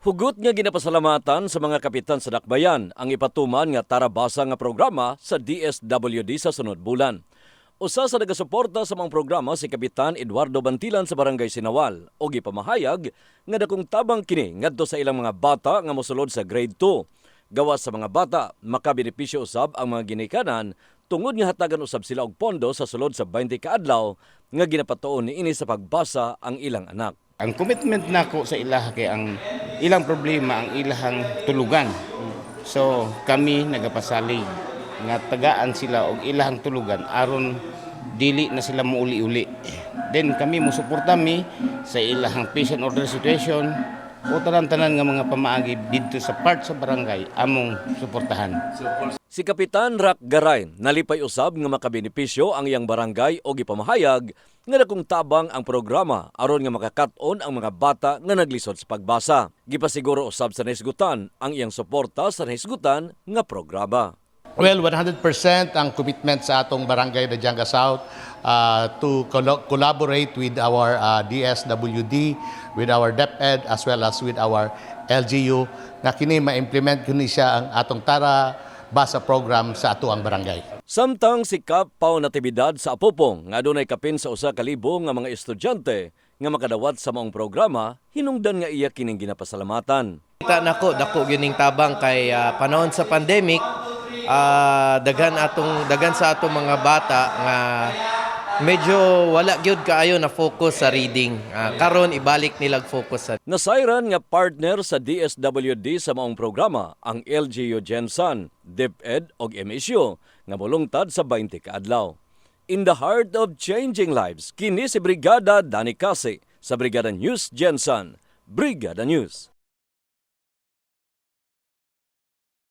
Hugot nga ginapasalamatan sa mga kapitan sa dakbayan ang ipatuman nga tarabasa nga programa sa DSWD sa sunod bulan. Usa sa nagasuporta sa mga programa si Kapitan Eduardo Bantilan sa Barangay Sinawal o gipamahayag nga dakong tabang kini ngadto sa ilang mga bata nga mosulod sa grade 2. Gawas sa mga bata, makabenepisyo usab ang mga ginikanan tungod nga hatagan usab sila og pondo sa sulod sa 20 ka adlaw nga ginapatuon ni ini sa pagbasa ang ilang anak. Ang commitment nako sa ilaha kay ang ilang problema ang ilahang tulugan. So kami nagapasalig nga tagaan sila og ilahang tulugan aron dili na sila muuli-uli. Then kami musuporta mi sa ilahang patient order situation o tanan-tanan nga mga pamaagi didto sa part sa barangay among suportahan. Si Kapitan Rak Garay nalipay usab nga makabenepisyo ang iyang barangay o gipamahayag nga dakong tabang ang programa aron nga makakat-on ang mga bata nga naglisod sa pagbasa. Gipasiguro usab sa naisgutan ang iyang suporta sa naisgutan nga programa. Well, 100% ang commitment sa atong barangay Dajanga South uh, to colo- collaborate with our uh, DSWD, with our DepEd, as well as with our LGU, na kini ma-implement kini siya ang atong Tara Basa program sa ato ang barangay. Samtang si Kap Pao Natividad sa Apopong nga adunay kapin sa usa ka libo nga mga estudyante nga makadawat sa maong programa, hinungdan nga iya kining ginapasalamatan. Kita nako dako gining tabang kay ah, panahon sa pandemic ah, daghan atong daghan sa atong mga bata nga medyo wala gyud kaayo na focus sa reading. Ah, karon ibalik nilag focus sa Nasayran nga partner sa DSWD sa maong programa ang LGU Gensan, DepEd ug MSU nga molungtad sa 20 ka adlaw. In the heart of changing lives, kini si Brigada Dani Kasi sa Brigada News Gensan. Brigada News.